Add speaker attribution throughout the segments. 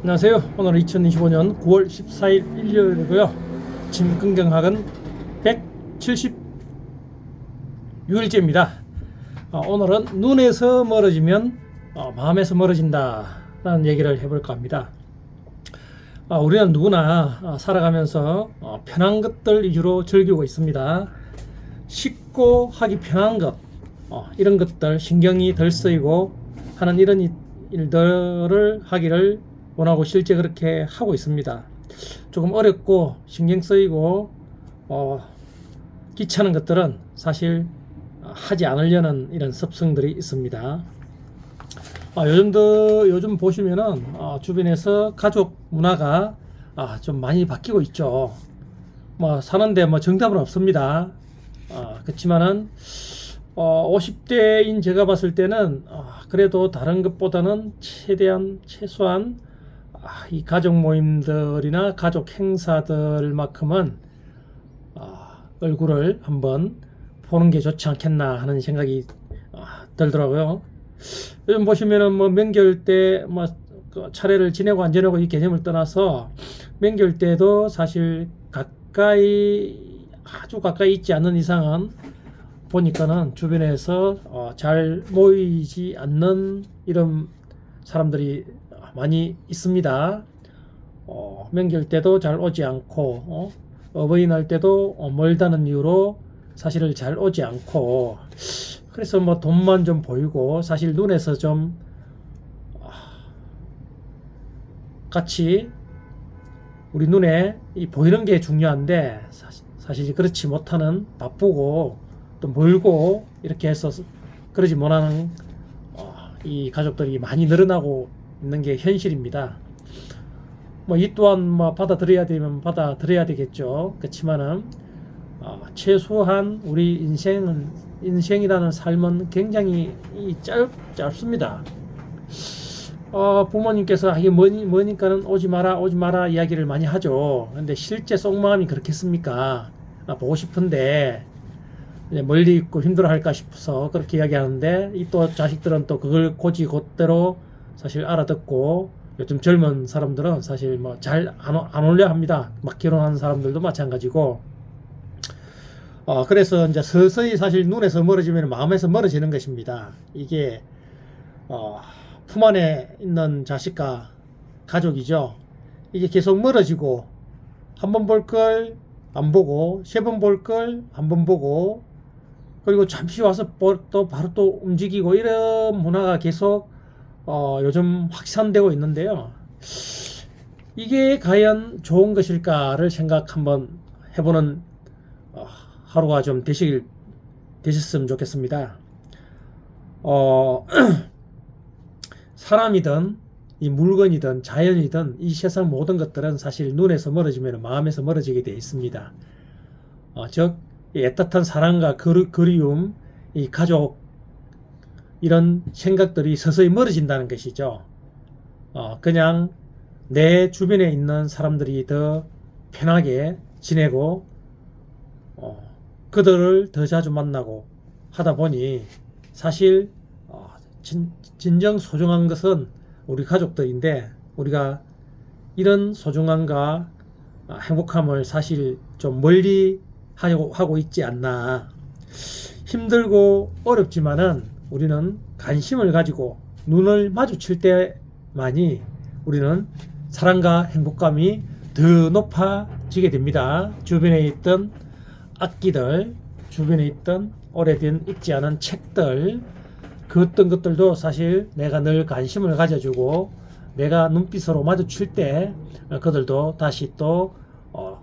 Speaker 1: 안녕하세요. 오늘은 2025년 9월 14일 일요일이고요. 짐긍경학은 176일째입니다. 어, 오늘은 눈에서 멀어지면 어, 마음에서 멀어진다 라는 얘기를 해볼까 합니다. 어, 우리는 누구나 어, 살아가면서 어, 편한 것들 위주로 즐기고 있습니다. 쉽고 하기 편한 것, 어, 이런 것들 신경이 덜 쓰이고 하는 이런 이- 일들을 하기를 원하고 실제 그렇게 하고 있습니다. 조금 어렵고 신경 쓰이고 어, 귀찮은 것들은 사실 어, 하지 않으려는 이런 습성들이 있습니다. 아, 요즘도 요즘 보시면은 어, 주변에서 가족 문화가 아, 좀 많이 바뀌고 있죠. 뭐 사는데 뭐 정답은 없습니다. 아, 그렇지만은 어, 50대인 제가 봤을 때는 아, 그래도 다른 것보다는 최대한 최소한 아, 이 가족 모임들이나 가족 행사들만큼은 아, 얼굴을 한번 보는 게 좋지 않겠나 하는 생각이 아, 들더라고요. 요즘 보시면은 뭐 명절 때뭐 그 차례를 지내고 안 지내고 이 개념을 떠나서 명절 때도 사실 가까이 아주 가까이 있지 않는 이상은 보니까는 주변에서 어, 잘 모이지 않는 이런 사람들이 많이 있습니다. 어, 명절 때도 잘 오지 않고 어, 어버이날 때도 어, 멀다는 이유로 사실을 잘 오지 않고 그래서 뭐 돈만 좀 보이고 사실 눈에서 좀 아, 같이 우리 눈에 이 보이는 게 중요한데 사실, 사실 그렇지 못하는 바쁘고 또 멀고 이렇게 해서 그러지 못하는 어, 이 가족들이 많이 늘어나고 있는 게 현실입니다. 뭐 이 또한 뭐 받아들여야 되면 받아들여야 되겠죠. 그렇지만은 어, 최소한 우리 인생은 인생이라는 삶은 굉장히 이 짧, 짧습니다. 어, 부모님께서 아, 이게 뭐니, 뭐니까는 오지 마라, 오지 마라 이야기를 많이 하죠. 근데 실제 속마음이 그렇겠습니까? 아, 보고 싶은데, 멀리 있고 힘들어 할까 싶어서 그렇게 이야기하는데, 이 또 자식들은 또 그걸 고지 곧대로 사실 알아듣고, 요즘 젊은 사람들은 사실 뭐 잘안안 올려 합니다. 막 결혼하는 사람들도 마찬가지고, 어, 그래서 이제 서서히 사실 눈에서 멀어지면 마음에서 멀어지는 것입니다. 이게, 어, 품 안에 있는 자식과 가족이죠. 이게 계속 멀어지고, 한 번 볼 걸 안 보고, 세 번 볼 걸 한 번 보고, 그리고 잠시 와서 보- 또 바로 또 움직이고, 이런 문화가 계속, 어, 요즘 확산되고 있는데요. 이게 과연 좋은 것일까를 생각 한번 해보는 어, 하루가 좀 되시길 되셨으면 좋겠습니다. 어, 사람이든 이 물건이든 자연이든 이 세상 모든 것들은 사실 눈에서 멀어지면 마음에서 멀어지게 되어 있습니다. 어, 즉, 이 애틋한 사랑과 그리, 그리움, 이 가족, 이런 생각들이 서서히 멀어진다는 것이죠. 어, 그냥 내 주변에 있는 사람들이 더 편하게 지내고, 어, 그들을 더 자주 만나고 하다 보니 사실 어, 진, 진정 소중한 것은 우리 가족들인데 우리가 이런 소중함과 아, 행복함을 사실 좀 멀리 하고, 하고 있지 않나 힘들고 어렵지만은 우리는 관심을 가지고 눈을 마주칠 때만이 우리는 사랑과 행복감이 더 높아지게 됩니다. 주변에 있던 악기들, 주변에 있던 오래된 읽지 않은 책들, 그 어떤 것들도 사실 내가 늘 관심을 가져주고 내가 눈빛으로 마주칠 때 어, 그들도 다시 또 어,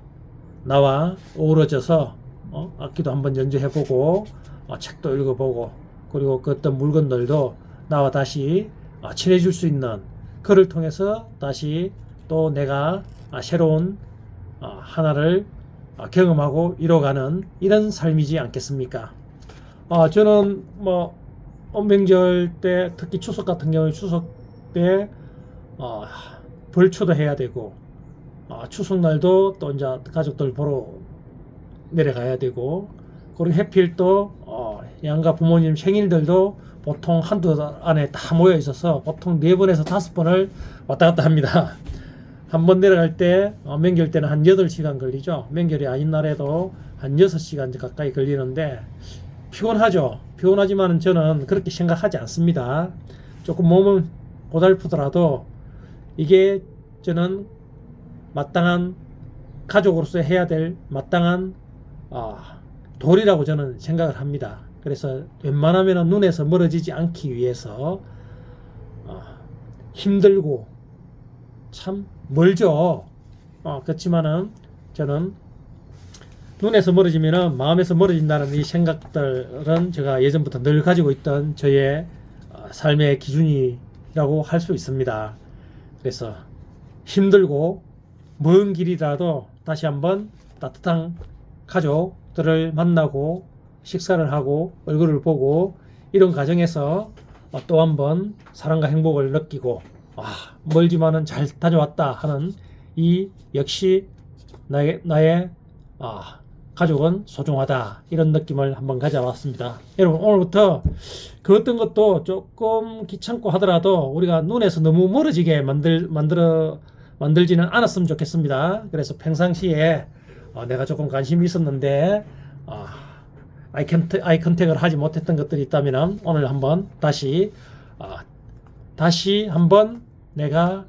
Speaker 1: 나와 어우러져서 어, 악기도 한번 연주해보고 어, 책도 읽어보고 그리고 그 어떤 물건들도 나와 다시 어, 친해질 수 있는 그를 통해서 다시 또 내가 아, 새로운 어, 하나를 어, 경험하고 이뤄가는 이런 삶이지 않겠습니까? 어, 저는 뭐 명절 때 특히 추석 같은 경우에 추석 때 어, 벌초도 해야 되고 어, 추석날도 또 이제 가족들 보러 내려가야 되고 그리고 해필 또 어, 양가 부모님 생일들도 보통 한두 달 안에 다 모여 있어서 보통 네 번에서 다섯 번을 왔다 갔다 합니다. 한 번 내려갈 때 어, 명결 때는 한 8시간 걸리죠. 명결이 아닌 날에도 한 6시간 가까이 걸리는데 피곤하죠. 피곤하지만 저는 그렇게 생각하지 않습니다. 조금 몸은 고달프더라도 이게 저는 마땅한 가족으로서 해야 될 마땅한 아, 도리라고 저는 생각을 합니다. 그래서 웬만하면 눈에서 멀어지지 않기 위해서 아, 힘들고 참 멀죠. 어, 그렇지만은 저는 눈에서 멀어지면은 마음에서 멀어진다는 이 생각들은 제가 예전부터 늘 가지고 있던 저의 어, 삶의 기준이라고 할 수 있습니다. 그래서 힘들고 먼 길이라도 다시 한번 따뜻한 가족들을 만나고 식사를 하고 얼굴을 보고 이런 과정에서 어, 또 한번 사랑과 행복을 느끼고 아 멀지만은 잘 다녀왔다 하는 이 역시 나의 나의 아 가족은 소중하다 이런 느낌을 한번 가져왔습니다. 여러분 오늘부터 그 어떤 것도 조금 귀찮고 하더라도 우리가 눈에서 너무 멀어지게 만들 만들어 만들지는 않았으면 좋겠습니다. 그래서 평상시에 어, 내가 조금 관심이 있었는데 아, 아이 컨택, 아이 컨택을 하지 못했던 것들이 있다면 오늘 한번 다시 아, 다시 한번 내가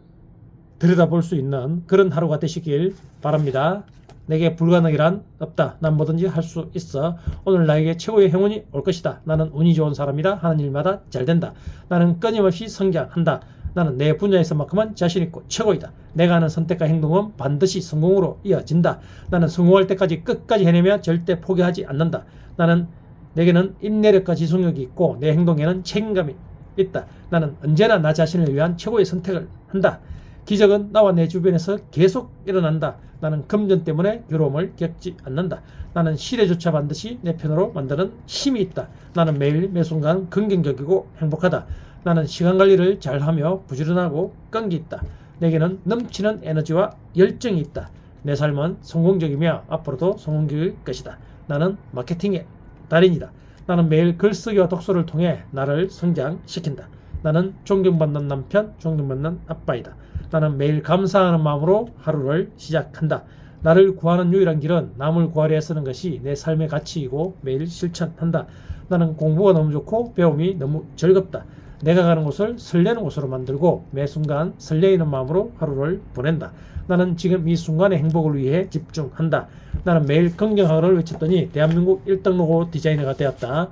Speaker 1: 들여다볼 수 있는 그런 하루가 되시길 바랍니다. 내게 불가능이란 없다. 난 뭐든지 할 수 있어. 오늘 나에게 최고의 행운이 올 것이다. 나는 운이 좋은 사람이다. 하는 일마다 잘 된다. 나는 끊임없이 성장한다. 나는 내 분야에서만큼은 자신 있고 최고이다. 내가 하는 선택과 행동은 반드시 성공으로 이어진다. 나는 성공할 때까지 끝까지 해내며 절대 포기하지 않는다. 나는 내게는 인내력과 지속력이 있고 내 행동에는 책임감이 있다. 나는 언제나 나 자신을 위한 최고의 선택을 한다. 기적은 나와 내 주변에서 계속 일어난다. 나는 금전 때문에 괴로움을 겪지 않는다. 나는 시대조차 반드시 내 편으로 만드는 힘이 있다. 나는 매일 매 순간 긍정적이고 행복하다. 나는 시간 관리를 잘하며 부지런하고 끈기 있다. 내게는 넘치는 에너지와 열정이 있다. 내 삶은 성공적이며 앞으로도 성공적일 것이다. 나는 마케팅의 달인이다. 나는 매일 글쓰기와 독서를 통해 나를 성장시킨다. 나는 존경받는 남편, 존경받는 아빠이다. 나는 매일 감사하는 마음으로 하루를 시작한다. 나를 구하는 유일한 길은 남을 구하려 애쓰는 것이 내 삶의 가치이고 매일 실천한다. 나는 공부가 너무 좋고 배움이 너무 즐겁다. 내가 가는 곳을 설레는 곳으로 만들고 매 순간 설레이는 마음으로 하루를 보낸다. 나는 지금 이 순간의 행복을 위해 집중한다. 나는 매일 긍정하루를 외쳤더니 대한민국 1등 로고 디자이너가 되었다.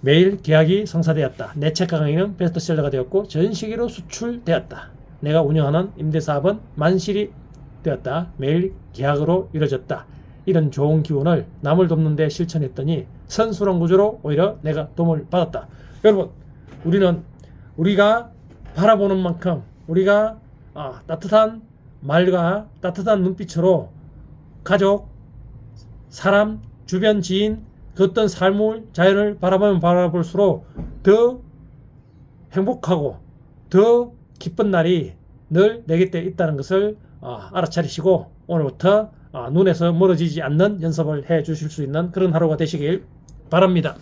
Speaker 1: 매일 계약이 성사되었다. 내책 강의는 베스트셀러가 되었고 전 세계로 수출되었다. 내가 운영하는 임대사업은 만실이 되었다. 매일 계약으로 이루어졌다. 이런 좋은 기운을 남을 돕는 데 실천했더니 선순환 구조로 오히려 내가 도움을 받았다. 여러분, 우리는 우리가 바라보는 만큼 우리가 아, 따뜻한 말과 따뜻한 눈빛으로 가족, 사람, 주변 지인, 그 어떤 삶을 자연을 바라보면 바라볼수록 더 행복하고 더 기쁜 날이 늘 내 곁에 있다는 것을 어, 알아차리시고 오늘부터 어, 눈에서 멀어지지 않는 연습을 해 주실 수 있는 그런 하루가 되시길 바랍니다.